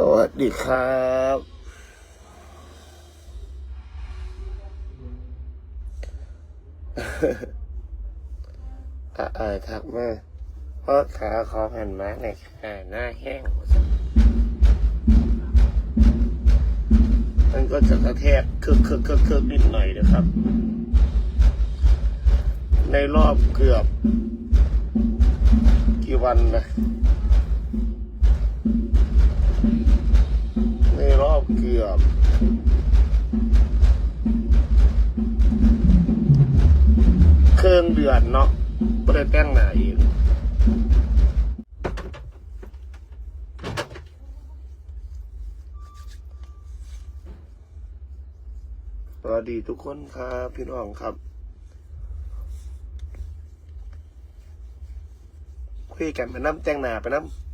สวัสดีครับ อ่าอ่าทักมาเพราะขาขอแผ่นมาในอยค่ะหน้าแห้ง มันก็จะกระแทกคึกคึกคึกคึกนิดหน่อยนะครับ ในรอบเกือบ กี่วันนะ อบเกือบเครื่องเดือนเนาะไม่ได้แต่งหน้าเองสวัสดีทุกคนครับพี่น้องครับคุยกันไปน้ำแต่งหนาไปน้ำ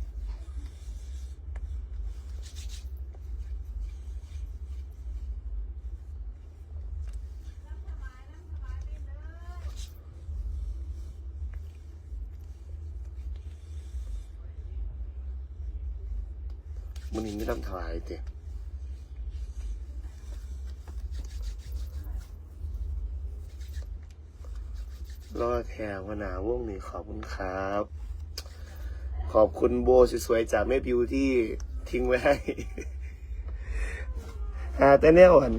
มันนี้ไม่ต้องถวาย เตะรอดแถวหนาวงนี้ขอบคุณครับ ขอบคุณโบสวยๆจากแม่บิวที่ทิ้งไว้ให้หาแต่แนวอัน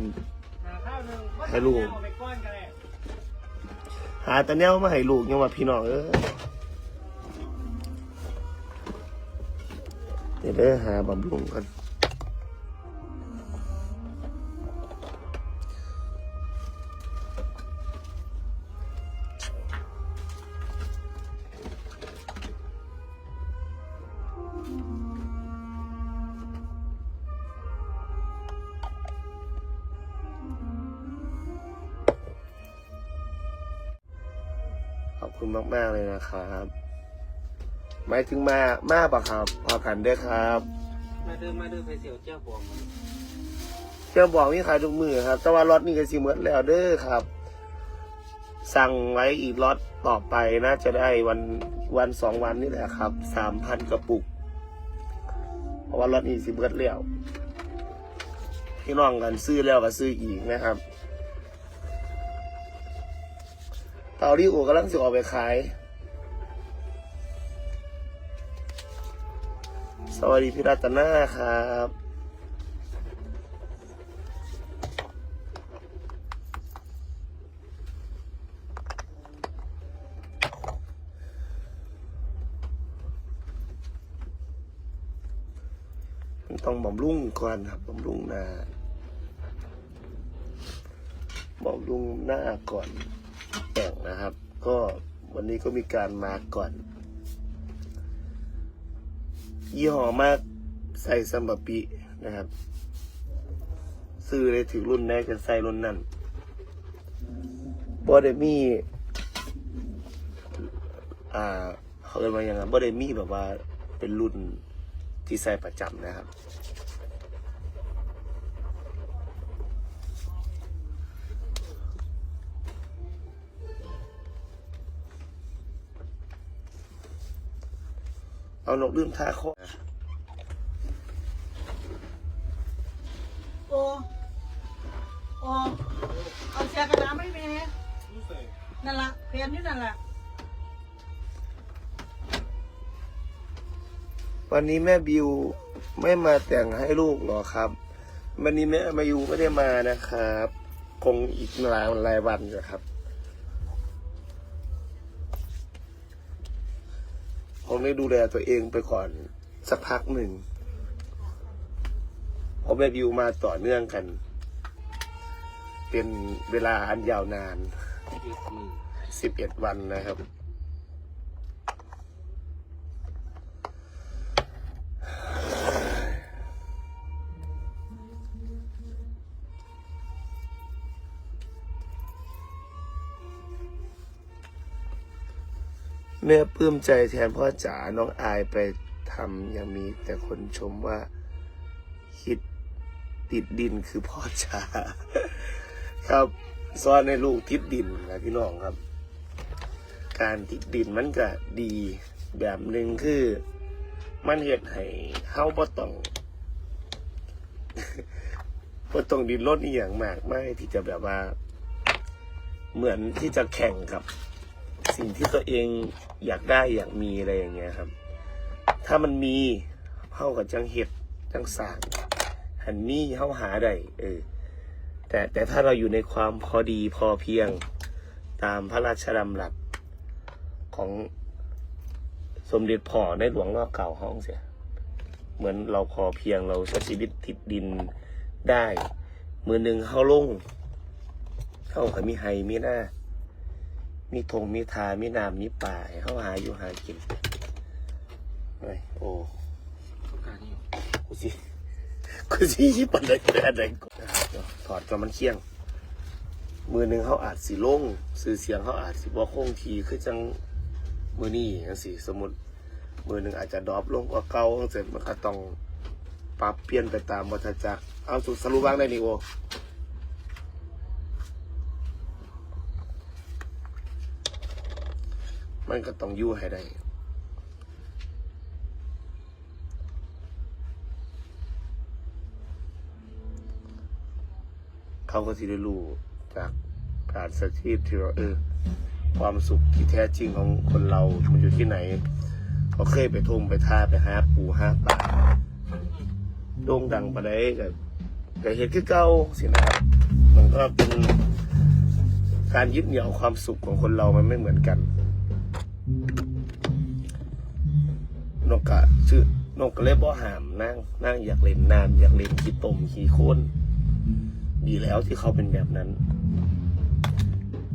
หาข้าวหนึ่งให้ลูกเอาไปก้อนกันเลยหาแต่แนวมาให้ลูกยังว่าพี่น้องเออเดี๋ยวหาบำรุงกัน คุณมาก ๆ เลยนะครับหมายถึงมามาปะครับพอกันเด้อครับ มาเดินมาเดินไปเสียวเจ้าบวงมันเจ้าบอกมีขายทุกมือครับ แต่ว่ารถนี่ก็สิหมดแล้วเด้อครับ สั่งไว้อีกรถต่อไปน่าจะได้วันวันสองวันนี่แหละครับสามพันกระปุก เพราะว่ารถนี่สิเบิดแล้วพี่น้องกันซื้อแล้วก็ซื้ออีกนะครับ เตาที่อู่กำลังสิออกไปขาย สวัสดีพี่รัตนาครับต้องบำรุงก่อนครับบำรุงหน้าบำรุงหน้าก่อน นะครับ ก็วันนี้ก็มีการมาก่อน ยี่ห้อมากใส่ซัมบะปินะครับ ซื้อเลยถือรุ่นได้จะใส่รุ่นนั้นบอดมี อ่าเขาเรียกว่าย่างไงบอดมีแบบว่าเป็นรุ่นที่ใส่ประจำนะครับ เอานกลืมทาคอโอ้โอ้เอาเสียกระดาษไม่แม่นั่นละเพียนอยู่นั่นละวันนี้แม่บิวไม่มาแต่งให้ลูกหรอครับ วันนี้แม่มายูไม่ได้มานะครับ คงอีกหลายหลายวันอยู่ครับ ได้ดูแลตัวเองไปก่อนสักพักหนึ่งเพราะแม่บิวมาต่อเนื่องกัน เป็นเวลาอันยาวนานสิบเอ็ดวันนะครับ ม่ปลื้มใจแทนพ่อจ๋าน้องอายไปทำยังมีแต่คนชมว่า คิดติดดินคือพ่อจ๋าครับซ่อนในลูกติดดินนะพี่น้องครับ การติดดินมันก็ดีแบบหนึ่งคือ มันเห็ดให้เฮาบ่ต้องว่ต้องดินรนอีกอย่างมากไม่ที่จะแบบว่า เหมือนที่จะแข่งกับ สิ่งที่ตัวเองอยากได้อยากมีอะไรอย่างเงี้ยครับ ถ้ามันมีเข้ากับจังเห็ดจังสางหันมี่เข้าหาได้เออแต่แต่ถ้าเราอยู่ในความพอดีพอเพียงตามพระราชดำรัสของสมเด็จพ่อในหลวงรอบเก่าห้องเสีย เหมือนเราพอเพียงเราใช้ชีวิตติดดินได้ มือหนึ่งเข้าลงเข้ากับมีไฮมีหน้า มีธงมีทามีน้ำมีป่าให้เข้าหาอยู่หากินเฮ้ยโอ้การนี้กูสิกูสิยิบปันได้แค่ไหนก่อนนะครับเดี๋ยวถอดก็มันเคี่ยง มือหนึ่งเขาอาจสิลงสื่อเสียงเขาอาจสิบ่คงทีคือจังมือนี่จังสิสมมติมือหนึ่งอาจจะดรอปลงกว่าเก่าจังเสร็จมันก็ต้องปรับเปลี่ยนไปตามวัฏจักรเอาสุดสรุปบ้างได้นี่โอ มันก็ต้องอยู่ให้ได้ เขาก็สิได้รู้จากการสักชีพที่เราเออ ความสุขที่แท้จริงของคนเรา มันอยู่ที่ไหน เขาเคยไปทุ่มไปท่าไปหาปูหาปลาโด่งดังไปได้กับกับเห็นคือเก่าสินะครับ มันก็เป็นการยึดเหนี่ยวความสุขของคนเรามันไม่เหมือนกัน นกกะชื่อนกกระเล็บบ่หามนั่งนั่งอยากเล่นน้ำอยากเล่นขี้ตมขี้โคลนดีแล้วที่เขาเป็นแบบนั้น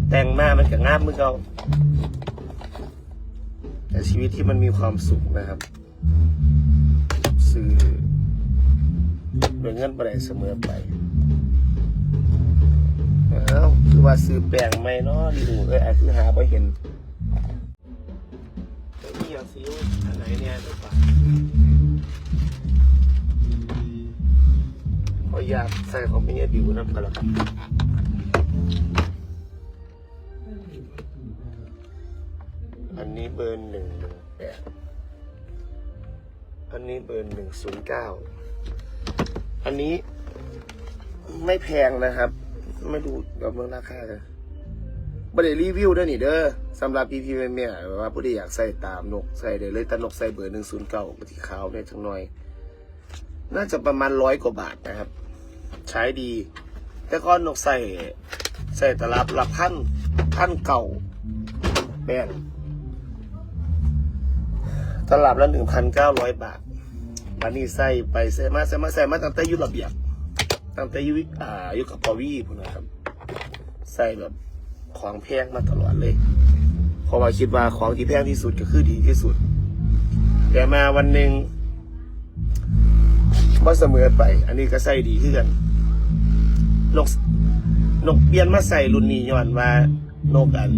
แต่งมามันก็งามมือเขาแต่ชีวิตที่มันมีความสุขนะครับซื้อโดยเงินไปได้เสมอไปเอ้าคือว่าซื้อแปลงไม่เนาะดูเอ้ยอคือหาไปเห็น นี่อยากซื้ออันไหนเนี่ยได้ปะขออยากใส่ของมีเอดิวน้ำกันแล้วกันอันนี้เบอร์หนึ่งหนึ่งแปดอันนี้เบอร์หนึ่งศูนย์เก้าอันนี้ไม่แพงนะครับ ไม่ดูกับเมืองราคาเลย ไม่ได้รีวิวด้วยนี่เด้อสำหรับพี่พี่แม่ๆแบบว่าผู้ที่อยากใส่ตามนกใส่ได้เลยแต่นกใส่เบอร์หนึ่งศูนย์เก้าที่ขาวเนี่ยจังหน่อย น่าจะประมาณร้อยกว่าบาทนะครับ ใช้ดี แต่ก็นนกใส่ใส่ตลับละพันพันเก่าแป้งตลับละหนึ่งพันเก้าร้อยบาทบันนี้ใส่ไปใส่มาใส่มาใส่มาตั้งแต่อยุระเบียบตั้งแต่อยุอ่าอยุกับปอวี่พุ่นนะครับ ใส่แบบ ของแพงมาตลอดเลย เพราะว่าคิดว่าของที่แพงที่สุดก็คือดีที่สุด แต่มาวันหนึ่งว่าเสมอไป อันนี้ก็ใส่ดีขึ้นนกนกเปลี่ยนมาใส่รุ่นนี้ย้อนว่านกอัน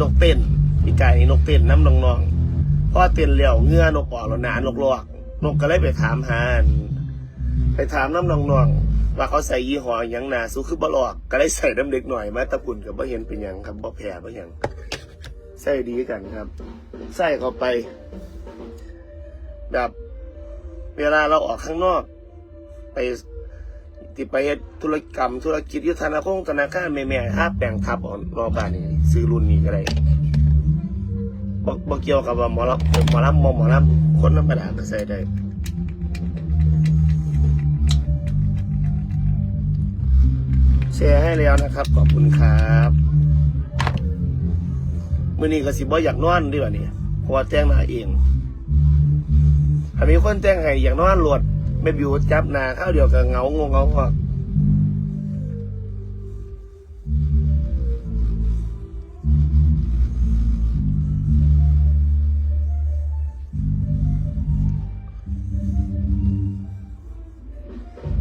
นกเต้นพี่ไก่นกเต้นน้ำนองๆพอเต้นเหลี้ยวเหงื่อนกออกแล้วหนานกลวกนกก็เลยไปถามหานไปถามน้ำนองๆ ว่าเขาใส่ยี่ห้อยังหนาสู้คือบลอก ก็เลยใส่น้ำเด็กหน่อยมาตะกุ่นกับบ่เห็นเป็นยังครับบ่แพ้บ่ยังใส่ดีกันครับ ใส่เข้าไป แบบ เวลาเราออกข้างนอก ไปที่ไปธุรกรรม ธุรกิจยุทธนาคงธนาคารแม่ๆห้าแปลงทับออกรอบ้านนี่ซื้อรุ่นนี้ก็ได้บ่บ่เกี่ยวกับว่าหมอลำหมอลำหมอหมอลำคนธรรมดาก็ใส่ได้ แชร์ให้แล้วนะครับขอบคุณครับมื้อนี้ก็สิบ่อยากนอนดีกว่านี่เพราะว่าแต่งนาเองถ้ามีคนแต่งให้อยากนอนหลดไม่บิวจับหน้าข้าวเดียวก็เงางงเงาพอ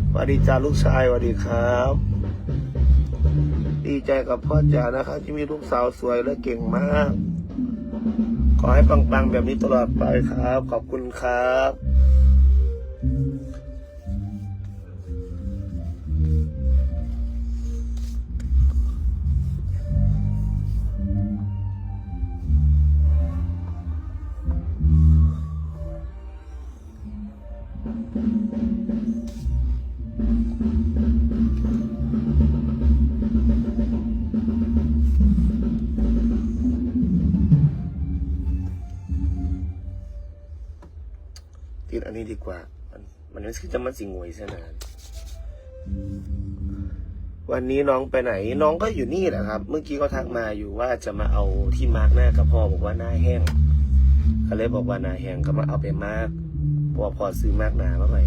สวัสดีจ้าลูกชายสวัสดีครับ ดีใจกับพ่อจ๋านะครับที่มีลูกสาวสวยและเก่งมาก ขอให้ปังๆแบบนี้ตลอดไปครับ ขอบคุณครับ คือจะมันสิงวยซะนาน วันนี้น้องไปไหน น้องก็อยู่นี่แหละครับ เมื่อกี้ก็ทักมาอยู่ว่าจะมาเอาที่มาร์กหน้ากับพ่อบอกว่าหน้าแห้งก็เลยบอกว่าหน้าแห้งก็มาเอาไปมาร์กพราะว่าพอซื้อมาร์กหนามาใหม่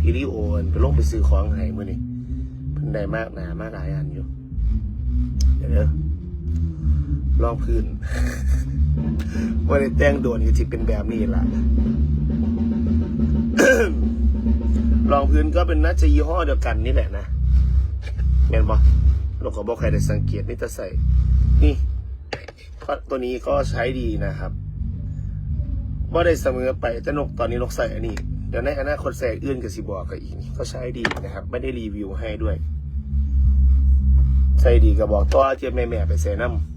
พี่ริโอนไปลงไปซื้อของให้มื่อนี้เพิ่นได้มากหนามาหลายอันอยู่ เดี๋ยวเด้อลองพื้นว่าได้แต่งโดนก็จะเป็นแบบนี้ล่ะ รองพื้นก็เป็นน่าจะยี่ห้อเดียวกันนี่แหละนะเห็นปะเราก็บอกใครได้สังเกตนี่จะใส่ นี่ตัวนี้ก็ใช้ดีนะครับว่าได้เสมอไปแต่นกตอนนี้นกใส่อันนี้ เดี๋ยวในอนาคตใส่อื่นกับสิบอกกับอีกนี่ก็ใช้ดีนะครับ ไม่ได้รีวิวให้ด้วย ใส่ดีก็บบอกตัวเทียบแม่ๆไปใส่น้ำ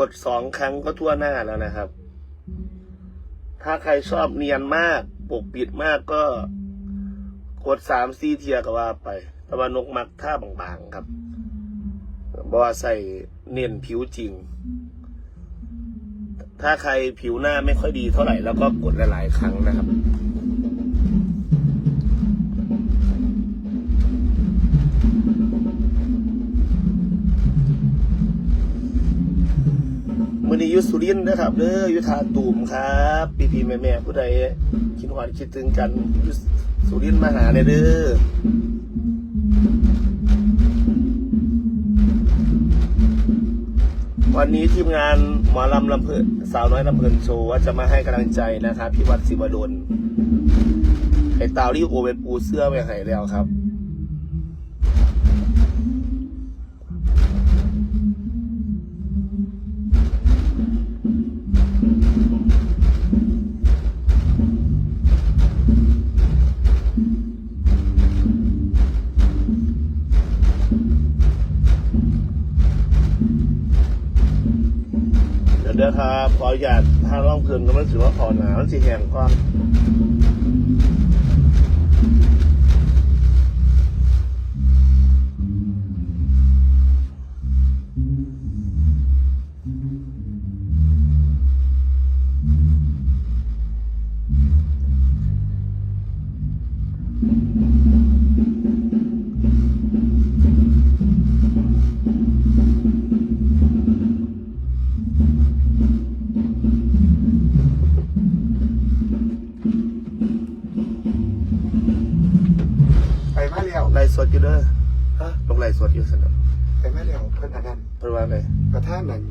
กดสองครั้งก็ทั่วหน้าแล้วนะครับ ถ้าใครชอบเนียนมากปกปิดมากก็กดสามซีเทียก็ว่าไป แต่ว่านกมักท่าบางๆครับบอใส่เนียนผิวจริง ถ้าใครผิวหน้าไม่ค่อยดีเท่าไหร่แล้วก็กดหลายๆครั้งนะครับ นี้ยุสุรินนะครับเด้อยุทาตูมครับพี่พี่แม่แม่ผู้ใดคิดหวานคิดถึงกันยุสุรินมาหาเลยเด้อวันนี้ทีมงานหมอลำลำเพลินสาวน้อยลำเพลินโชว์ว่าจะมาให้กำลังใจนะครับพี่วัดศิวดลไอ้ตาที่โอไปปูเสื้อไปให้แล้วครับ เด้อครับขออนุญาตถ้าร่องเพลินก็มันถือว่าขอหนาวสีแห่งก่อน ดอยู่เด้อฮะลงไล่สดอยู่สนอไปมาแล้วเพิ่นอันนั้นเพิ่นว่าไงประธานนั่น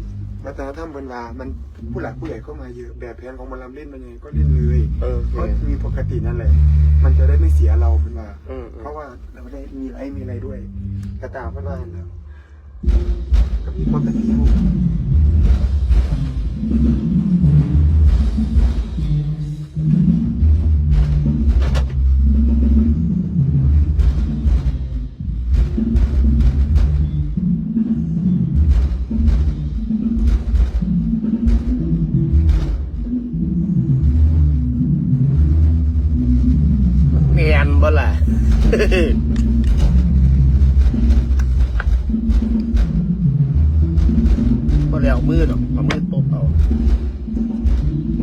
วัฒนธรรมเพิ่นว่ามันผู้หลักผู้ใหญ่ก็มาเยอะแบบแผนของหมันลำเล่นมันยังไงก็เล่นเลยเออโอเคก็มีปกตินั่นแหละ มันจะได้ไม่เสียเราเพิ่นว่าอืมอืมเพราะว่าเราไม่ได้มีไรมีอะไรด้วยกระตามเพิ่นว่าแล้วก็มีปกติ